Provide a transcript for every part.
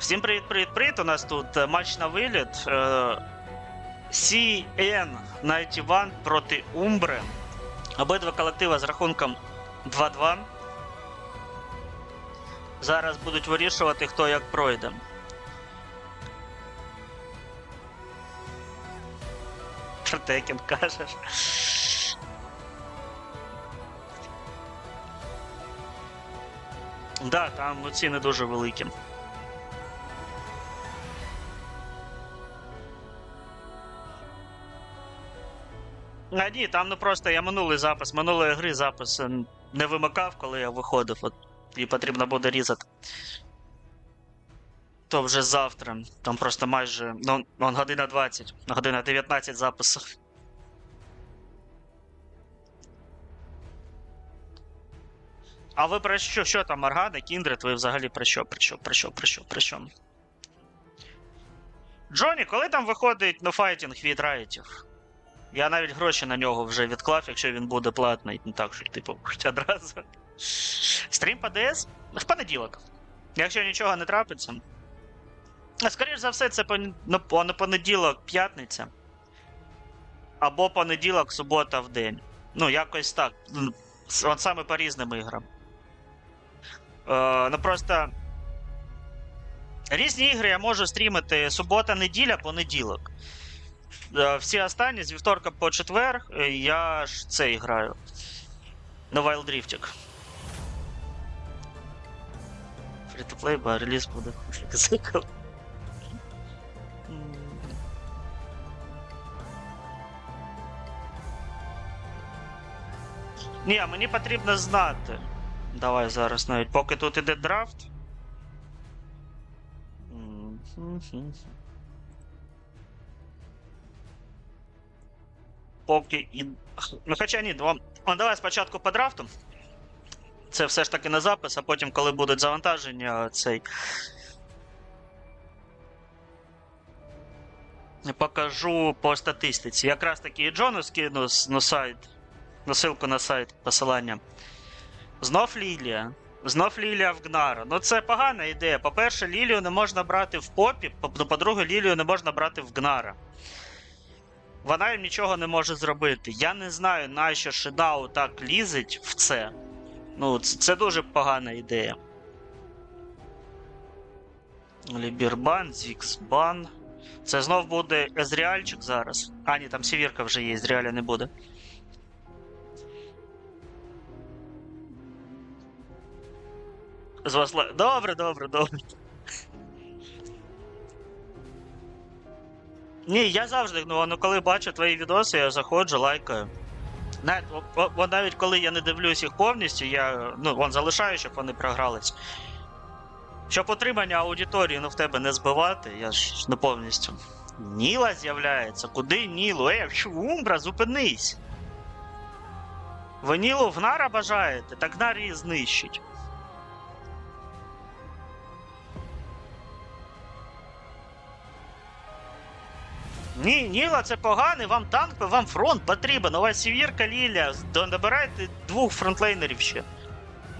Всім привіт, привіт, привіт. У нас тут е, матч на виліт. Е, CN91 проти Умбри. Обидва колективи з рахунком 2-2. Зараз будуть вирішувати, хто як пройде. Про Текен кажеш. Да, там ціни дуже великі. А ні, там ну просто я минулий запис, минулої гри запис е, не вимикав, коли я виходив, от, і потрібно буде різати. То вже завтра. Там просто майже. Ну, он година 20, година 19 запису. А ви про що? Що там, Аргани, Кіндред? Ви взагалі про що? Про що? Про що? Про що? Про що? Джоні, коли там виходить на файтінг від райтів? Я навіть гроші на нього вже відклав, якщо він буде платний. Не так, що, типу, одразу. Стрім по ДС в понеділок. Якщо нічого не трапиться. А, Скоріш за все, це пон- ну, на понеділок, п'ятниця. Або понеділок, субота в день. Ну, якось так. Ну, От саме по різним іграм. Е, ну просто. Різні ігри я можу стрімити субота, неділя, понеділок. Е, Всі останні з вівторка по четвер е, я ж це граю. На Wild Drifting. Free-to-play, бо реліз буде цикл. Ні, мені потрібно знати. Давай зараз навіть, поки тут іде драфт. Поки і. Ну, хоча ні, два... ну, давай спочатку по драфту. Це все ж таки на запис, а потім, коли будуть завантаження, цей. Покажу по статистиці. Якраз таки і Джону скину на сайт. На ссылку на сайт посилання. Знов Лілія. Знов Лілія в Гнара. Ну це погана ідея. По-перше, Лілію не можна брати в попі, по- ну, по-друге, Лілію не можна брати в Гнара. Вона їм нічого не може зробити. Я не знаю, нащо Шидау так лізить в це. Ну, це, це дуже погана ідея. Лібірбан, Зіксбан. Це знов буде Езріальчик зараз. А, ні, там Сівірка вже є, Езріаля не буде. З Добре, добре, добре. Ні, я завжди, ну, ну коли бачу твої відоси, я заходжу, лайкаю. Навіть, о- о- навіть коли я не дивлюсь їх повністю, я ну, вон залишаю, щоб вони програлись. Щоб отримання аудиторії ну, в тебе не збивати, я ж не повністю. Ніла з'являється. Куди Нілу? Е, Умбра, зупинись. Ви Нілу в Нара бажаєте, так Нар її знищить. Ні, Ніла, це поганий, вам танк, вам фронт потрібен. У вас сівірка Ліля. Добирайте двох фронтлейнерів ще.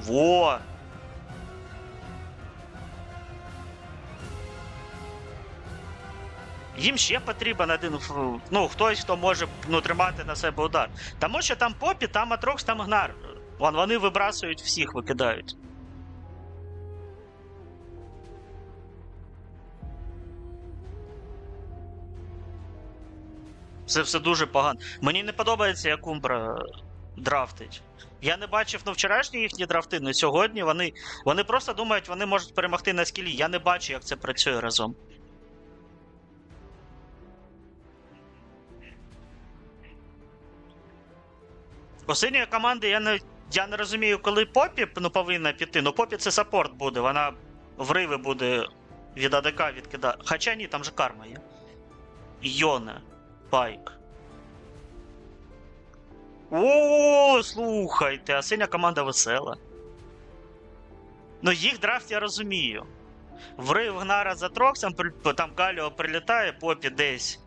Во! Їм ще потрібен один ну, хтось, хто може ну, тримати на себе удар. Тому що там попі, там Атрокс, там Гнар. Вон, вони вибрасують всіх, викидають. Це все дуже погано. Мені не подобається, як Умбра драфтить. Я не бачив ну, вчорашні їхні драфти, але сьогодні вони, вони просто думають, вони можуть перемогти на скілі. Я не бачу, як це працює разом. У команди я не, я не розумію, коли Попі ну, повинна піти. Ну, Попі це саппорт буде, вона вриви буде від АДК відкидати. Хоча ні, там же карма є. Йоне. Пайк. О, слухайте, а синя команда весела. Ну, їх драфт я розумію. Врив Гнара за Троксом, там Каліо прилітає, попі десь.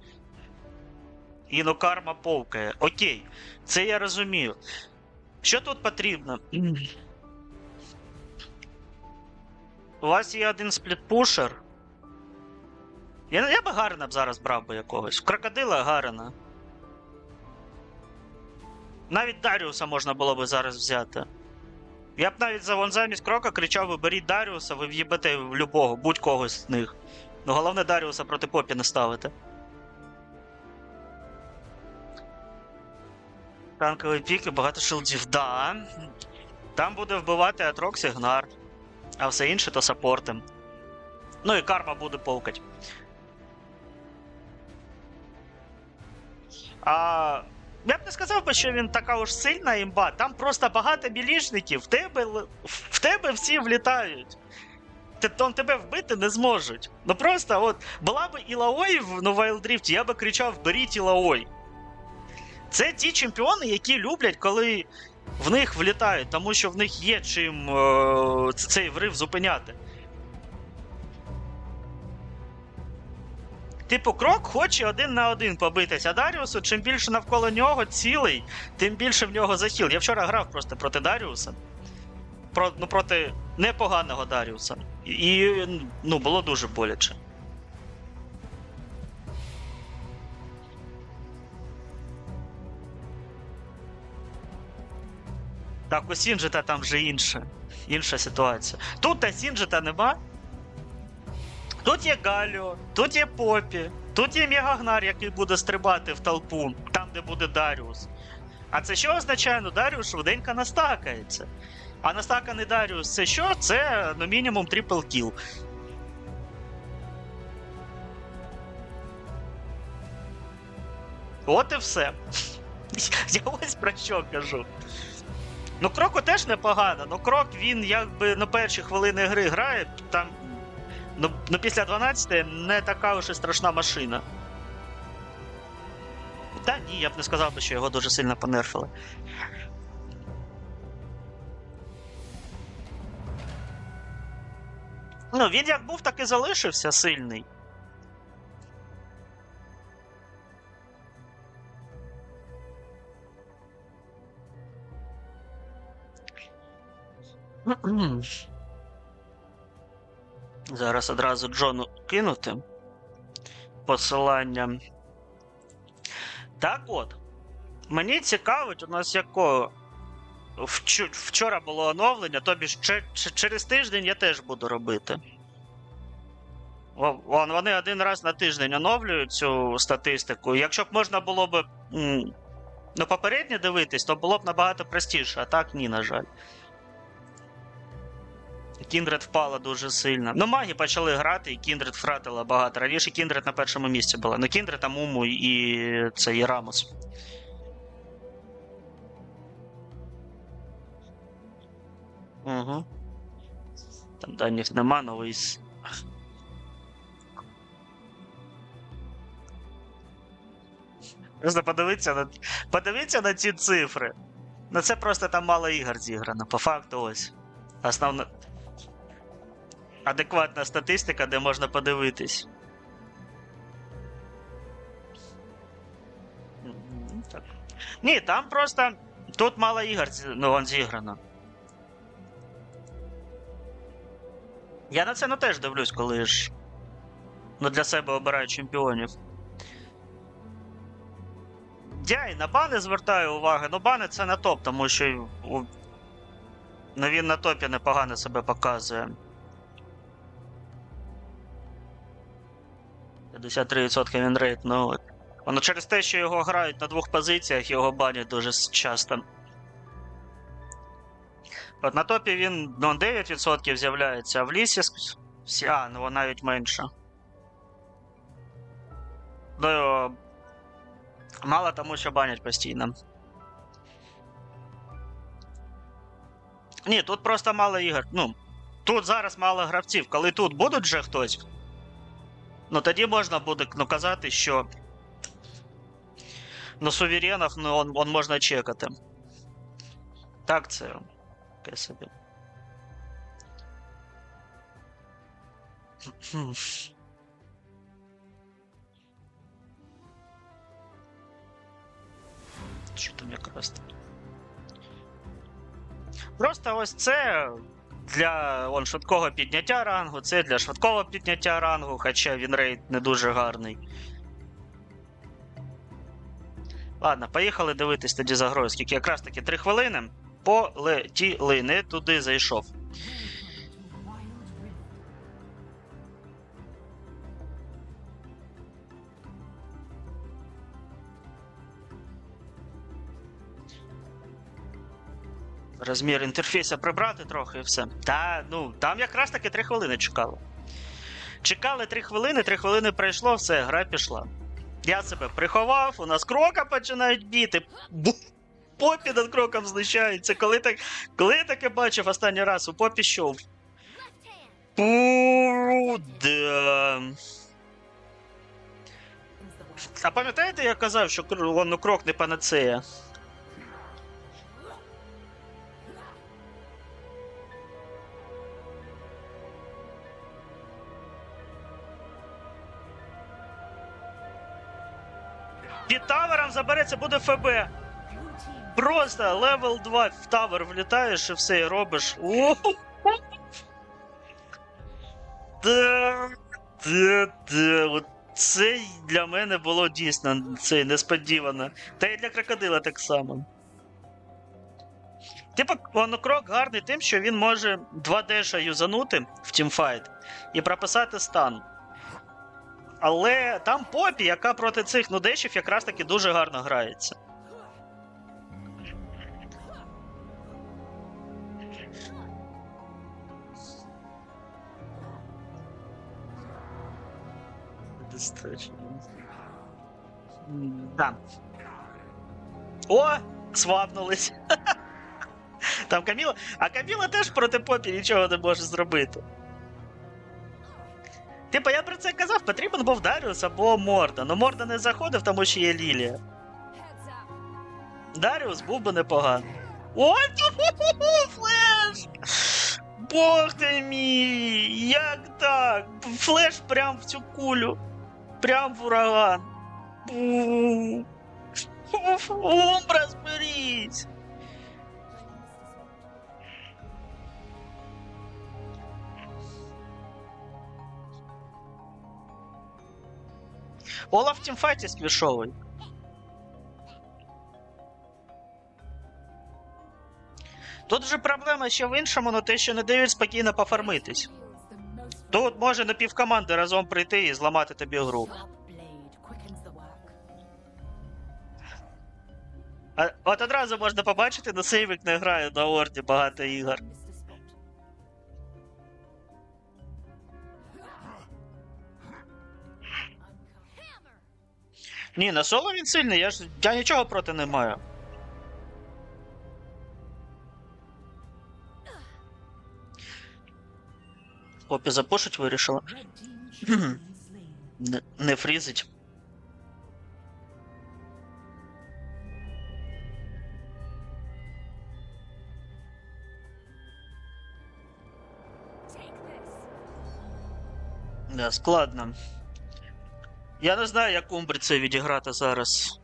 І ну карма повкає. Окей, це я розумію. Що тут потрібно? У вас є один сплітпушер, Я, я би Гарена б зараз брав би якогось. Крокодила Гарена. Навіть Даріуса можна було би зараз взяти. Я б навіть за вон замість крока кричав: ви беріть Даріуса, ви в'їбете в любого, будь-когось з них. Ну головне Даріуса проти Попі не ставити. Танковий пік і багато шилдів. Да. Там буде вбивати Атрокс і Гнар. А все інше то саппорти. Ну і карма буде повкать. А, я б не сказав би, що він така уж сильна імба. Там просто багато білішників. В тебе, в тебе всі влітають. То тебе вбити не зможуть. Ну просто от була б Ілаой в ну, Wild Rift, я би кричав: беріть Ілаой. Це ті чемпіони, які люблять, коли в них влітають, тому що в них є чим е, цей врив зупиняти. Типу, крок хоче один на один побитися. Даріусу, чим більше навколо нього цілий, тим більше в нього захіл. Я вчора грав просто проти Даріуса. Про, ну, проти непоганого Даріуса. І ну, було дуже боляче. Так, у Сінджета там вже інше. Інша ситуація. Тут та Сінджета нема. Тут є Галіо, тут є Попі, тут є Мегагнар, який буде стрибати в толпу, там, де буде Даріус. А це що означає? Ну, Даріус швиденько настакається. А настаканий Даріус це що? Це ну, мінімум трипл кіл. От і все. Я ось про що кажу. Ну, Кроку теж непогано. Ну, Крок він якби на перші хвилини гри грає, там. Ну, ну після 12 не така і страшна машина. Та ні, я б не сказав що його дуже сильно понерфили. Ну, він як був, так і залишився сильний. Зараз одразу Джону кинути посилання. Так от. Мені цікавить, у нас якого. Вчора було оновлення, тобі ж че- че- через тиждень я теж буду робити. Вон, Вони один раз на тиждень оновлюють цю статистику. Якщо б можна було б ну, попередньо дивитись, то було б набагато простіше, а так ні, на жаль. Кіндред впала дуже сильно. Ну, маги почали грати, і Кіндред втратила багато. Раніше Кіндред на першому місці була. Ну, Кіндред, Амуму і це і Рамос. Угу. Там даних нема, новий. с- Просто подивіться на, подивіться на ці цифри. Ну це просто там мало ігор зіграно. По факту ось. Основна. Адекватна статистика, де можна подивитись. Так. Ні, там просто. Тут мало ігор ну, зіграно. Я на це ну, теж дивлюсь, коли ж. Ну, для себе обираю чемпіонів. Я і на бани звертаю увагу. Ну, бани це на топ, тому що ну, він на топі непогано себе показує. 53% він рейд, ну от. Воно через те, що його грають на двох позиціях, його банять дуже часто. От на топі він ну, 9% з'являється, а в лісі всі. А, ну навіть менше. Ну, мало тому, що банять постійно. Ні, тут просто мало ігор. Ну, тут зараз мало гравців. Коли тут будуть вже хтось, ну тоді можна буде ну, казати, що на суверенах ну, он, он можна чекати. Так, це таке собі. Що там якраз? Просто ось це для он, швидкого підняття рангу, це для швидкого підняття рангу, хоча він рейд не дуже гарний. Ладно, поїхали дивитись тоді за грою, скільки якраз таки 3 хвилини. Полетіли, не туди зайшов. Розмір інтерфейса прибрати трохи і все. Та, ну, там якраз таки 3 хвилини чекали. Чекали 3 хвилини, 3 хвилини пройшло, все, гра пішла. Я себе приховав, у нас крока починають біти. Попі над кроком знущається. Коли, так, коли я таке бачив останній раз, у попі що? Пу, да. А пам'ятаєте, я казав, що крок не панацея? Тавером забереться, буде ФБ. Просто левел 2 в тавер влітаєш і все і робиш. Це для мене було дійсно це несподівано. Та й для крокодила так само. Типа, воно крок гарний тим, що він може 2 деша юзанути в тімфайт і прописати стан. Але там попі, яка проти цих нудешів якраз таки дуже гарно грається. Да. О, свапнулись. Там Каміла. А Каміла теж проти попі нічого не може зробити. Типа, я про це казав, потрібен був Даріус або Морда. Ну Морда не заходив, тому що є Лілія. Даріус був би непоганий. Ой, флеш! Бог ти мій! Як так? Флеш прям в цю кулю. Прям в ураган. Умбра, зберіть! Олаф в тімфайті сквішовий. Тут же проблема ще в іншому, но те, що не дають спокійно пофармитись. Тут може на півкоманди разом прийти і зламати тобі гру. А, от одразу можна побачити, на сейвик не грає на орді багато ігор. Ні, на соло він сильний, я ж я нічого проти не маю. Попі запушить вирішила. Не, не фрізить. Да, складно. Я не знаю, як Умбрі це відіграти зараз.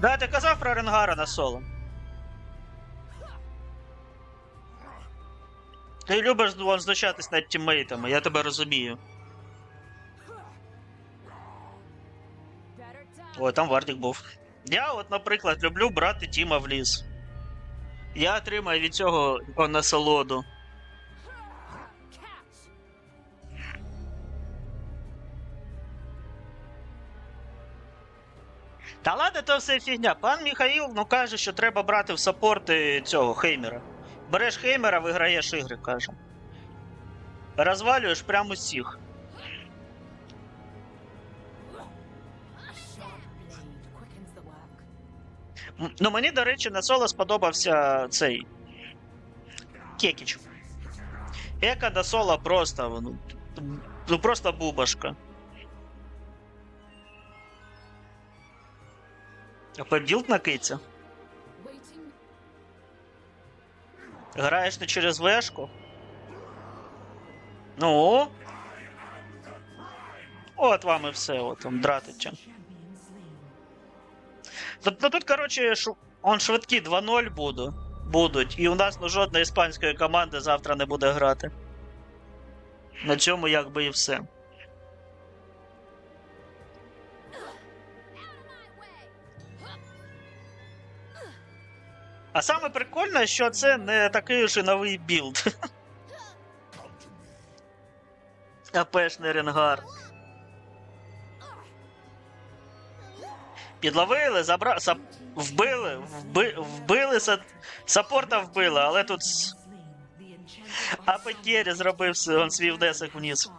Да, ти казав про Ренгара на соло. Ти любиш вон, знущатись над тіммейтами, я тебе розумію. Ой, там Вардік був. Я, от, наприклад, люблю брати Тіма в ліс. Я отримаю від цього насолоду. Та ладно, то все фігня. Пан Міхаїл ну, каже, що треба брати в саппорти цього Хеймера. Береш Хеймера, виграєш ігри, каже. Розвалюєш прямо усіх. Ну мені, до речі, на соло сподобався цей. Кекіч. Ека до соло просто. Ну, ну просто бубашка. А поділт на киця? Граєш не через вешку? Ну. От вам і все, от вам дратича. Тут, ну тут, коротше, шу... он швидкі 2-0 буде. будуть. І у нас ну, жодної іспанської команди завтра не буде грати. На цьому якби і все. А саме прикольне, що це не такий і новий білд. АПшний ренгар. Підловили, забра... сап... вбили, вби... вбили, са... саппорта вбили, але тут с- АП зробив он свій внесок вниз.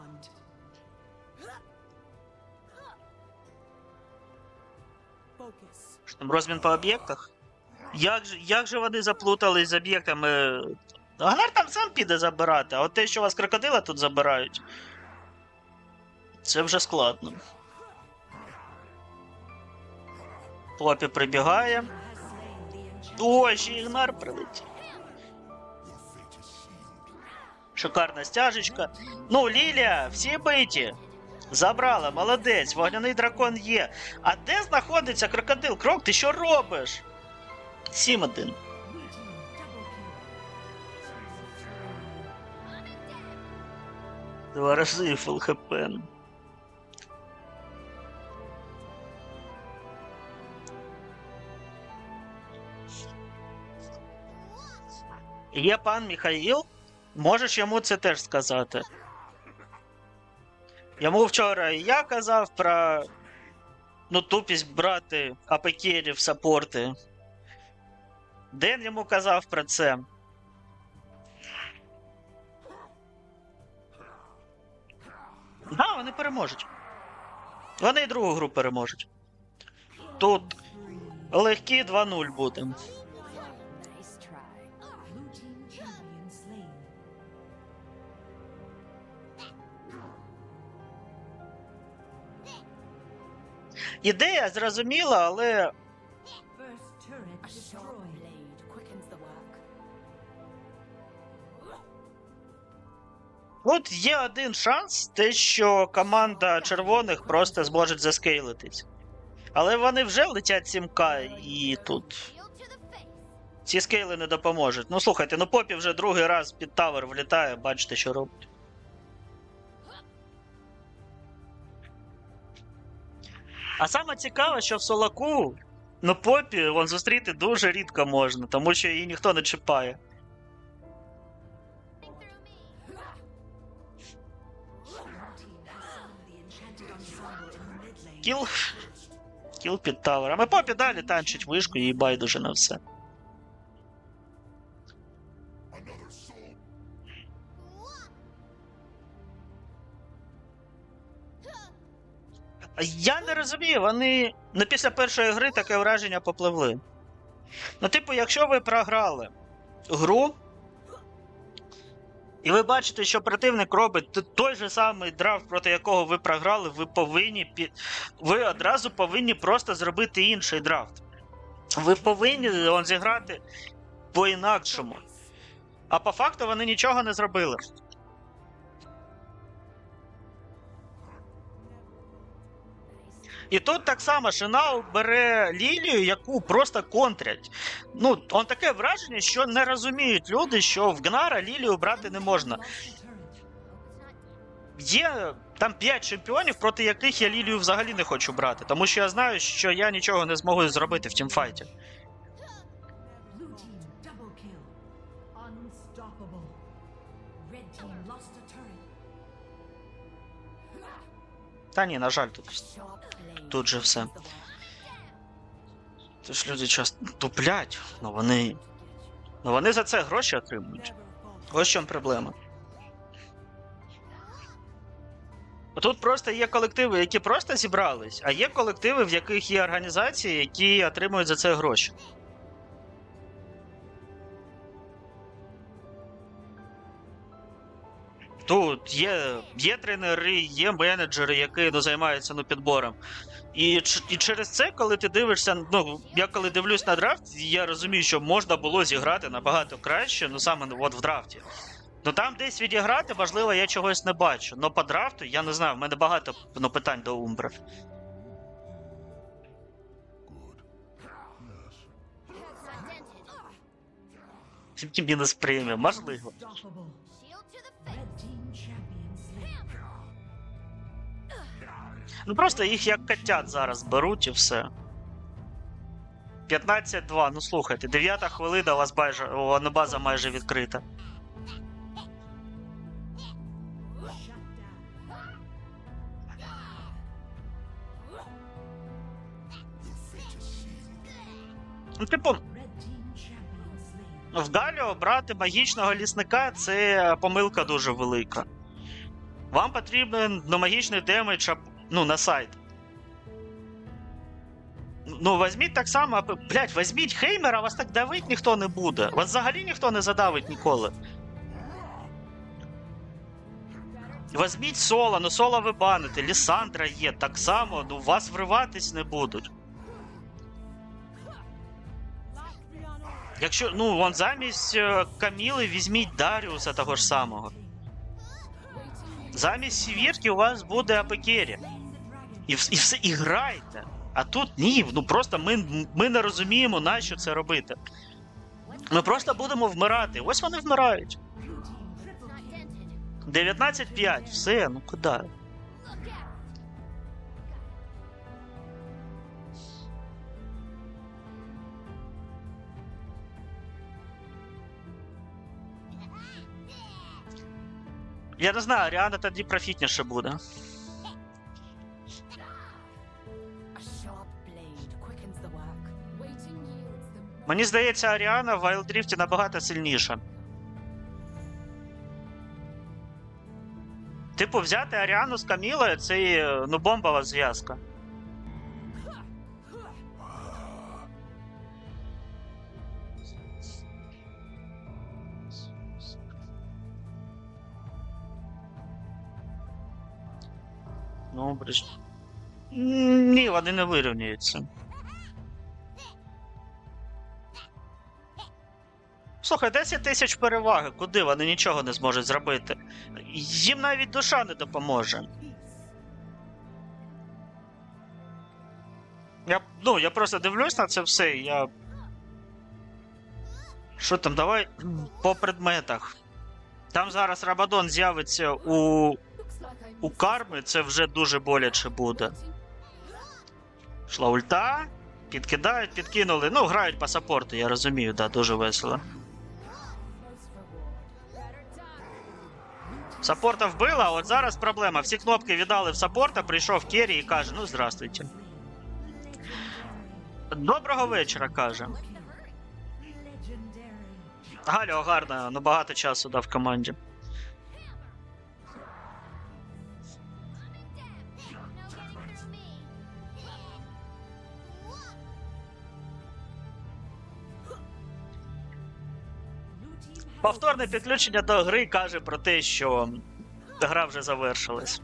Що там, розмін по об'єктах? Як же, як же вони заплутались з об'єктами? Агнар там сам піде забирати, а от те, що у вас крокодила тут забирають. Це вже складно. Попі прибігає. Ой, ще ігнар прилетів. Шикарна стяжечка. Ну, Лілія, всі биті. Забрала, молодець, вогняний дракон є. А де знаходиться крокодил? Крок, ти що робиш? 7-1. Два рази фул хп. Є пан Міхаїл. Можеш йому це теж сказати. Йому вчора я казав про ну, тупість брати апекерів саппорти. Ден йому казав про це. Да, вони переможуть. Вони і другу гру переможуть. Тут легкі 2-0 буде. Ідея зрозуміла, але От є один шанс, те, що команда червоних просто зможе заскейлитись. Але вони вже летять 7К і тут. Ці скейли не допоможуть. Ну слухайте, ну попі вже другий раз під тавер влітає, бачите, що робить. А саме цікаве, що в Солаку, ну попі вон зустріти дуже рідко можна, тому що її ніхто не чіпає. Кіл. Кіл під тавер. А попі далі танчить вишку і байдуже на все. Я не розумію, вони ну, після першої гри таке враження попливли. Ну, типу, якщо ви програли гру, і ви бачите, що противник робить той же самий драфт, проти якого ви програли, ви повинні під... ви одразу повинні просто зробити інший драфт. Ви повинні он, зіграти по-інакшому. А по факту вони нічого не зробили. І тут так само Шинау бере Лілію, яку просто контрять. Ну, он таке враження, що не розуміють люди, що в Гнара Лілію брати не можна. Є там 5 чемпіонів, проти яких я Лілію взагалі не хочу брати, тому що я знаю, що я нічого не зможу зробити в тімфайті. Та ні, на жаль, тут. Тут же все. Тож люди часто туплять, ну вони. Ну вони за це гроші отримують. Ось в чому проблема. Тут просто є колективи, які просто зібрались, а є колективи, в яких є організації, які отримують за це гроші. Тут є, є тренери, є менеджери, які ну, займаються ну, підбором. І, і через це, коли ти дивишся, ну я коли дивлюсь на драфт, я розумію, що можна було зіграти набагато краще, ну саме ну, от в драфті. Ну там десь відіграти, можливо, я чогось не бачу. Ну по драфту я не знаю, в мене багато ну, питань до Умбри. Мінус преміум, можливо. Ну просто їх як котят зараз беруть і все. 15-2, ну слухайте, 9 хвилина, у вас майже, у Анубаза майже відкрита. Ну, типу, в Галіо брати магічного лісника це помилка дуже велика. Вам потрібен ну, магічний демедж ну, на сайт. Ну, візьміть так само, блядь, візьміть Хеймера, вас так давить ніхто не буде. Вас взагалі ніхто не задавить ніколи. Візьміть соло, ну соло ви баните, Лісандра є, так само, ну вас вриватись не будуть. Якщо, ну, вон замість е, Каміли візьміть Даріуса того ж самого. Замість Сівірки у вас буде Апекері. І, і все, і грайте. А тут ні, ну просто ми, ми не розуміємо, на що це робити. Ми просто будемо вмирати. Ось вони вмирають. Blue team triple Not kill. dented. 19-5, все, ну куди? Я не знаю, Аріана тоді профітніше буде. Мені здається, Аріана в Вайлдріфті набагато сильніша. Типу, взяти Аріану з Камілою це е, ну, бомбова зв'язка. Ну, бриж. Ні, вони не вирівнюються. Слухай, 10 тисяч переваги, куди вони нічого не зможуть зробити. Їм навіть душа не допоможе. Я, ну, я просто дивлюсь на це все, я. Що там, давай по предметах. Там зараз Рабадон з'явиться у, у карми, це вже дуже боляче буде. Шла ульта, підкидають, підкинули. Ну, грають по саппорту, я розумію, да, дуже весело. Саппорта вбила, а от зараз проблема. Всі кнопки віддали в саппорта, прийшов Керрі і каже: ну здравствуйте. Доброго вечора, каже. Галіо гарно, ну багато часу дав команді. Повторне підключення до гри каже про те, що гра вже завершилась.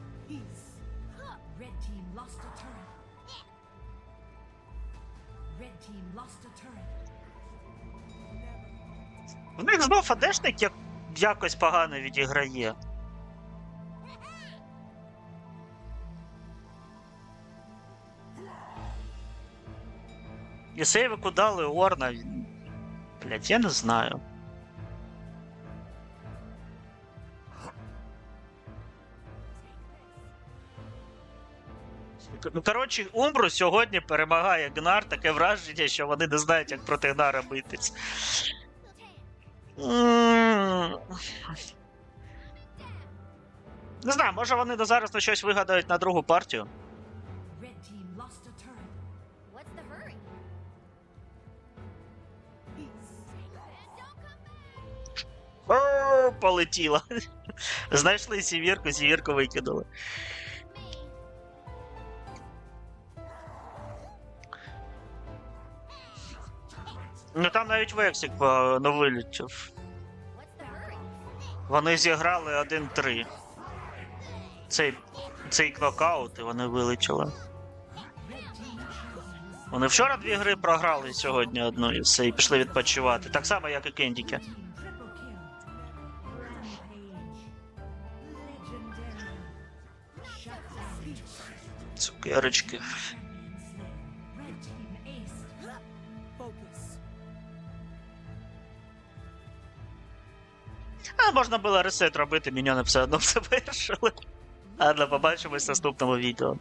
В них знов АДшник як... якось погано відіграє. І сейвику дали Орна. Блять, я не знаю. Коротше, Умбру сьогодні перемагає Гнар, таке враження, що вони не знають, як проти Гнара битись. Не знаю, може вони до зараз на щось вигадають на другу партію. О, полетіла. Знайшли сівірку, сівірку викинули. Ну там навіть Вексік е, не вилетів. Вони зіграли 1-3. Цей, цей кнокаут, і вони вилетіли. Вони вчора дві гри програли сьогодні одну і все, і пішли відпочивати. Так само, як і Кендіки. Цукерочки. Можна було ресет робити, міньони все одно все вирішили. Ладно, побачимось в наступному відео.